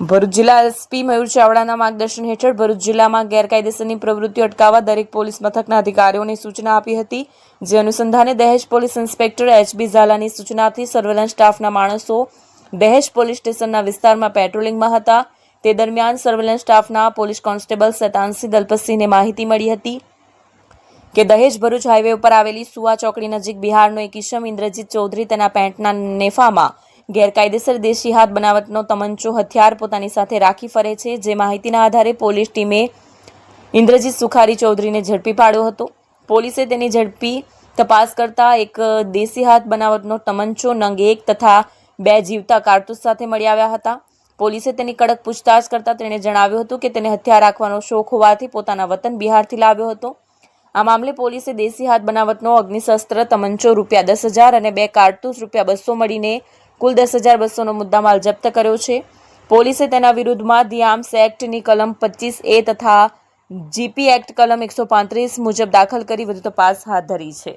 ભરૂચ જિલ્લા એસપી મયુર ચાવડાના માર્ગદર્શન હેઠળ ભરૂચ જિલ્લામાં ગેરકાયદેસરની પ્રવૃત્તિઓ અટકાવવા દરેક પોલીસ મથકના અધિકારીઓને સૂચના આપી હતી, જે અનુસંધાને દહેજ પોલીસ ઇન્સ્પેક્ટર એચબી ઝાલાની સૂચનાથી સર્વેલન્સ સ્ટાફના માણસો દહેજ પોલીસ સ્ટેશનના વિસ્તારમાં પેટ્રોલિંગમાં હતા. તે દરમિયાન સર્વેલન્સ સ્ટાફના પોલીસ કોન્સ્ટેબલ સતાનસિંહ દલપતસિંહને માહિતી મળી હતી કે દહેજ ભરૂચ હાઈવે ઉપર આવેલી સુવા ચોકડી નજીક બિહારનો એક ઈશમ ઇન્દ્રજીત ચૌધરી તેના પેન્ટના નેફામાં ગેરકાયદેસર દેશી હાથ બનાવટનો તમંચો હથિયાર પોતાની સાથે રાખી ફરે છે. જે માહિતીના આધારે પોલીસ ટીમે ઇન્દ્રજીત સુખારી ચૌધરીને ઝડપી પાડ્યો હતો. પોલીસે તેની ઝડપી તપાસ કરતા એક દેશી હાથ બનાવટનો તમંચો નંગ એક તથા બે જીવતા કારતૂસ સાથે મળી આવ્યા હતા. પોલીસે તેની કડક પૂછતાછ કરતા તેણે જણાવ્યું હતું કે તેને હથિયાર રાખવાનો શોખ હોવાથી પોતાના વતન બિહારથી લાવ્યો હતો. આ મામલે પોલીસે દેશી હાથ બનાવટનો અગ્નિશસ્ત્ર, તમંચો રૂપિયા દસ હજાર અને બે કારતૂસ રૂપિયા બસો મળીને કુલ દસ હજાર બસોનો મુદ્દામાલ જપ્ત કર્યો છે. પોલીસે તેના વિરુદ્ધમાં ધી આર્મ્સ એક્ટની કલમ પચીસ એ તથા જીપી એક્ટ કલમ એકસો પાંત્રીસ મુજબ દાખલ કરી વધુ તપાસ હાથ ધરી છે.